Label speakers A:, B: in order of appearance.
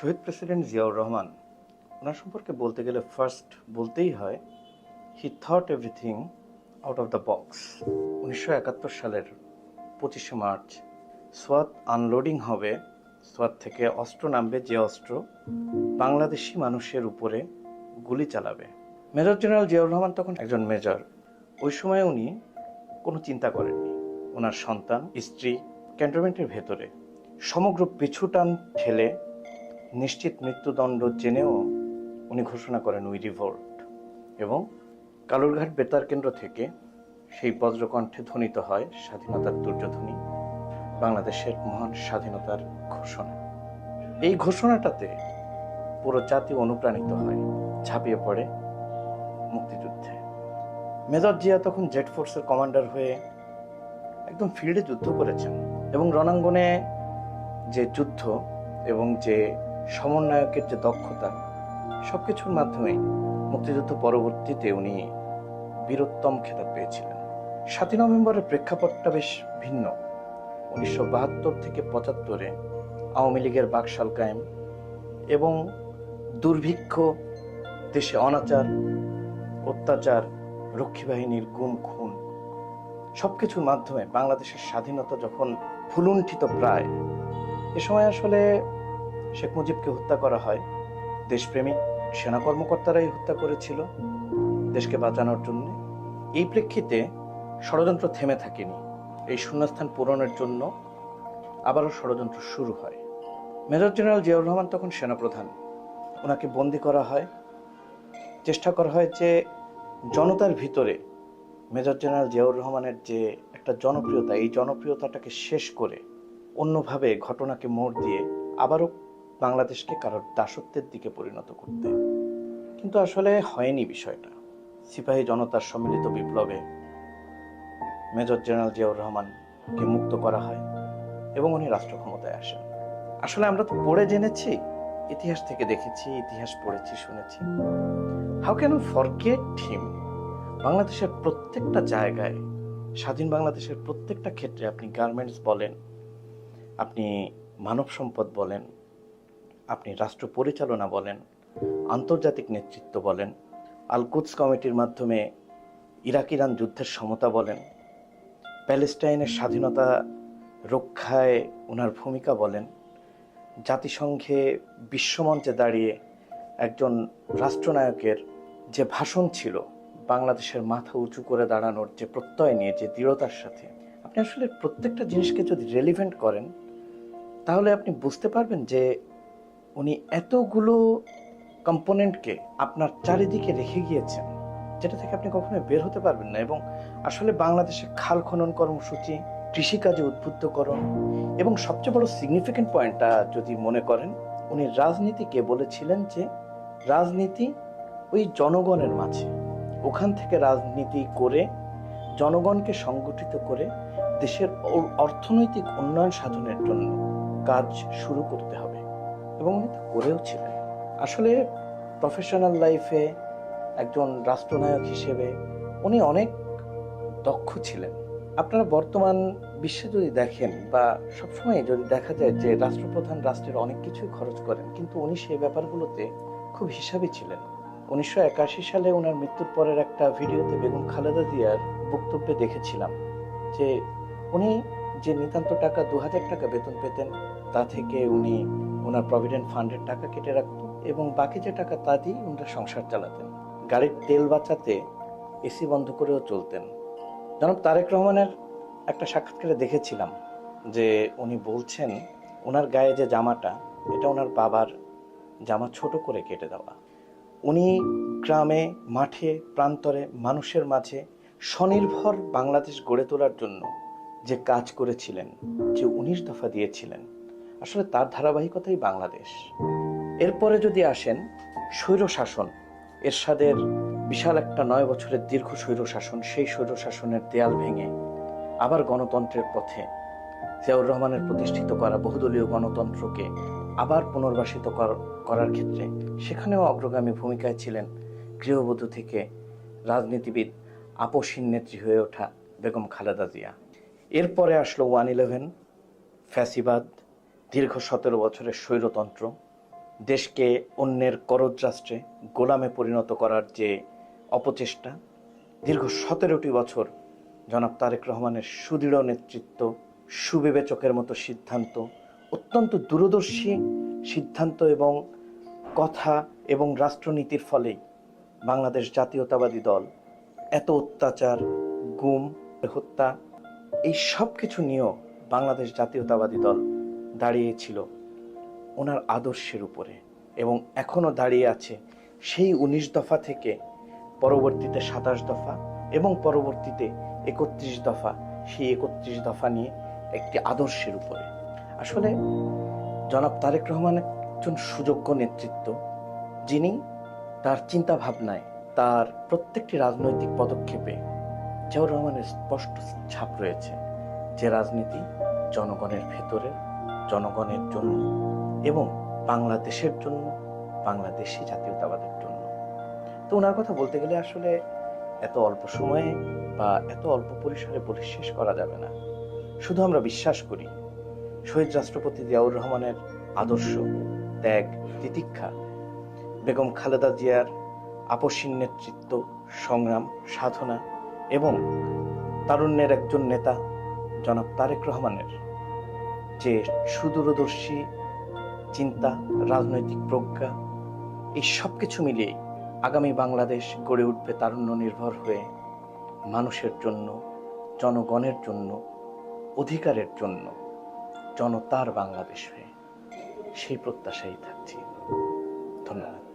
A: শহীদ president Ziaur Rahman, ওনার সম্পর্কে বলতে গেলে ফার্স্ট বলতেই হয় he thought everything out of the box উনিশশো একাত্তর সালের পঁচিশে মার্চ সোয়াত আনলোডিং হবে সোয়াত থেকে অস্ত্র নামবে যে অস্ত্র বাংলাদেশি মানুষের উপরে গুলি চালাবে। মেজর জেনারেল জিয়াউর রহমান তখন একজন মেজর। ওই সময় উনি কোনো চিন্তা করেননি। ওনার সন্তান, স্ত্রী, ক্যান্টনমেন্টের ভেতরে সমগ্র পিছুটান ঠেলে নিশ্চিত মৃত্যুদণ্ড জেনেও উনি ঘোষণা করেন উই রিভোল্ট। এবং কালুরঘাট বেতার কেন্দ্র থেকে সেই বজ্রকণ্ঠে ধ্বনিত হয় স্বাধীনতার দুর্যোধনী, বাংলাদেশের মহান স্বাধীনতার ঘোষণা। এই ঘোষণাটাতে পুরো জাতি অনুপ্রাণিত হয়, ঝাঁপিয়ে পড়ে মুক্তিযুদ্ধে। মেজর জিয়া তখন জেট ফোর্সের কমান্ডার হয়ে একদম ফিল্ডে যুদ্ধ করেছেন এবং রণাঙ্গনে যে যুদ্ধ এবং যে সমন্বয়কের যে দক্ষতা সব কিছুর মাধ্যমেই মুক্তিযুদ্ধ পরবর্তীতে উনি বীরোত্তম খেতাব পেয়েছিলেন। সাতই নভেম্বরের প্রেক্ষাপটটা বেশ ভিন্ন। উনিশশো বাহাত্তর থেকে পঁচাত্তরে আওয়ামী লীগের বাকশাল কায়েম এবং দুর্ভিক্ষ, দেশে অনাচার, অত্যাচার, রক্ষী বাহিনীর গুম, খুন সব কিছুর মাধ্যমে বাংলাদেশের স্বাধীনতা যখন ফুলুণ্ঠিত প্রায়, এ সময় আসলে শেখ মুজিবকে হত্যা করা হয়। দেশপ্রেমিক, সেনা কর্মকর্তারাই হত্যা করেছিল দেশকে বাঁচানোর জন্য। এই প্রেক্ষিতে ষড়যন্ত্র থেমে থাকেনি। এই শূন্যস্থান পূরণের জন্য আবারও ষড়যন্ত্র শুরু হয়। মেজর জেনারেল জিয়াউর রহমান তখন সেনাপ্রধান। ওনাকে বন্দি করা হয়। চেষ্টা করা হয় যে জনতার ভিতরে মেজর জেনারেল জিয়াউর রহমানের যে একটা জনপ্রিয়তা, এই জনপ্রিয়তাটাকে শেষ করে অন্যভাবে ঘটনাকে মোড় দিয়ে আবারও বাংলাদেশকে কারোর দাসত্বের দিকে পরিণত করতে। কিন্তু আসলে হয়নি বিষয়টা। সিপাহী জনতার সম্মিলিত বিপ্লবে মেজর জেনারেল জিয়াউর রহমানকে মুক্ত করা হয় এবং উনি রাষ্ট্র ক্ষমতায় আসেন। আসলে আমরা তো পড়ে জেনেছি, ইতিহাস থেকে দেখেছি, ইতিহাস পড়েছি, শুনেছি। হাউ ক্যান ফরগেট হিম বাংলাদেশের প্রত্যেকটা জায়গায়, স্বাধীন বাংলাদেশের প্রত্যেকটা ক্ষেত্রে আপনি গার্মেন্টস বলেন, আপনি মানব সম্পদ বলেন আপনি রাষ্ট্র পরিচালনা বলেন, আন্তর্জাতিক নেতৃত্ব বলেন, আলকুদস কমিটির মাধ্যমে ইরাক ইরান যুদ্ধের সমতা বলেন, প্যালেস্টাইনের স্বাধীনতা রক্ষায় ওনার ভূমিকা বলেন, জাতিসংঘে বিশ্বমঞ্চে দাঁড়িয়ে একজন রাষ্ট্রনায়কের যে ভাষণ ছিল, বাংলাদেশের মাথা উঁচু করে দাঁড়ানোর যে প্রত্যয় নিয়ে, যে দৃঢ়তার সাথে, আপনি আসলে প্রত্যেকটা জিনিসকে যদি রেলিভেন্ট করেন, তাহলে আপনি বুঝতে পারবেন যে উনি এতগুলো কম্পোনেন্টকে আপনার চারিদিকে রেখে গিয়েছেন, যেটা থেকে আপনি কখনোই বের হতে পারবেন না। এবং আসলে বাংলাদেশে খাল খনন কর্মসূচি, কৃষিকাজে উদ্বুদ্ধকরণ এবং সবচেয়ে বড় সিগনিফিকেন্ট পয়েন্টটা যদি মনে করেন, উনি রাজনীতিকে বলেছিলেন যে রাজনীতি ওই জনগণের মাঝে। ওখান থেকে রাজনীতি করে, জনগণকে সংগঠিত করে দেশের অর্থনৈতিক উন্নয়ন সাধনের জন্য কাজ শুরু করতে হবে। এবং উনি তা করেও ছিলেন। আসলে প্রফেশনাল লাইফে একজন রাষ্ট্রনায়ক হিসেবে উনি অনেক দক্ষ ছিলেন। আপনারা বর্তমান বিশ্বে যদি দেখেন বা সবসময় যদি দেখা যায় যে রাষ্ট্রপ্রধান রাষ্ট্রের অনেক কিছুই খরচ করেন, কিন্তু উনি সেই ব্যাপারগুলোতে খুব হিসাবি ছিলেন। উনিশশো একাশি সালে ওনার মৃত্যুর পরের একটা ভিডিওতে বেগম খালেদা জিয়ার বক্তব্যে দেখেছিলাম যে উনি যে নিতান্ত টাকা, দু হাজার টাকা বেতন পেতেন, তা থেকে উনি ওনার প্রভিডেন্ট ফান্ডের টাকা কেটে রাখতেন এবং বাকি যে টাকা তা দিয়ে ওনারা সংসার চালাতেন। গাড়ির তেল বাঁচাতে এসি বন্ধ করেও চলতেন। জনাব তারেক রহমানের একটা সাক্ষাৎকারে দেখেছিলাম যে উনি বলছেন, ওনার গায়ে যে জামাটা, এটা ওনার বাবার জামা ছোট করে কেটে দেওয়া। উনি গ্রামে, মাঠে, প্রান্তরে, মানুষের মাঝে স্বনির্ভর বাংলাদেশ গড়ে তোলার জন্য যে কাজ করেছিলেন, যে উনিশ দফা দিয়েছিলেন আসলে তার ধারাবাহিকতাই বাংলাদেশ। এরপরে যদি আসেন, স্বৈর শাসন, এরশাদের বিশাল একটা নয় বছরের দীর্ঘ স্বৈর শাসন, সেই স্বৈর শাসনের দেয়াল ভেঙে আবার গণতন্ত্রের পথে জিয়াউর রহমানের প্রতিষ্ঠিত করা বহুদলীয় গণতন্ত্রকে আবার পুনর্বাসিত কর- করার ক্ষেত্রে সেখানেও অগ্রগামী ভূমিকায় ছিলেন গৃহবধূ থেকে রাজনীতিবিদ আপসীন নেত্রী হয়ে ওঠা বেগম খালেদা জিয়া। এরপরে আসলো ওয়ান ইলেভেন, ফ্যাসিবাদ দীর্ঘ সতেরো বছরের স্বৈরতন্ত্র, দেশকে অন্যের করজ রাষ্ট্রে গোলামে পরিণত করার যে অপচেষ্টা, দীর্ঘ সতেরোটি বছর জনাব তারেক রহমানের সুদৃঢ় নেতৃত্ব, সুবিবেচকের মতো সিদ্ধান্ত, অত্যন্ত দূরদর্শী সিদ্ধান্ত এবং কথা এবং রাষ্ট্রনীতির ফলেই বাংলাদেশ জাতীয়তাবাদী দল এত অত্যাচার, গুম, হত্যা, এই সব কিছু নিয়েও বাংলাদেশ জাতীয়তাবাদী দল দাঁড়িয়েছিল ওনার আদর্শের উপরে এবং এখনও দাঁড়িয়ে আছে সেই উনিশ দফা থেকে পরবর্তীতে সাতাশ দফা এবং পরবর্তীতে একত্রিশ দফা। সেই একত্রিশ দফা নিয়ে একটি আদর্শের উপরে। আসলে জনাব তারেক রহমান একজন সুযোগ্য নেতৃত্ব, যিনি তার চিন্তা ভাবনায় তার প্রত্যেকটি রাজনৈতিক পদক্ষেপে জিয়াউর রহমানের স্পষ্ট ছাপ রয়েছে যে রাজনীতি জনগণের ভেতরে জনগণের জন্য এবং বাংলাদেশের জন্য, বাংলাদেশি জাতীয়তাবাদের জন্য। তো ওনার কথা বলতে গেলে আসলে এত অল্প সময়ে বা এত অল্প পরিসরে বলে শেষ করা যাবে না। শুধু আমরা বিশ্বাস করি, শহীদ রাষ্ট্রপতি জিয়াউর রহমানের আদর্শ, ত্যাগ, তিতিক্ষা, বেগম খালেদা জিয়ার আপসীন নেতৃত্ব, সংগ্রাম, সাধনা এবং তারুণ্যের একজন নেতা জনাব তারেক রহমানের যে সুদূরদর্শী, চিন্তা, রাজনৈতিক প্রজ্ঞা, এই সব কিছু মিলিয়ে আগামী বাংলাদেশ গড়ে উঠবে তারুণ্য নির্ভর হয়ে মানুষের জন্য, জনগণের জন্য, অধিকারের জন্য, জনতার বাংলাদেশ হয়ে সেই প্রত্যাশাই থাকছি। ধন্যবাদ।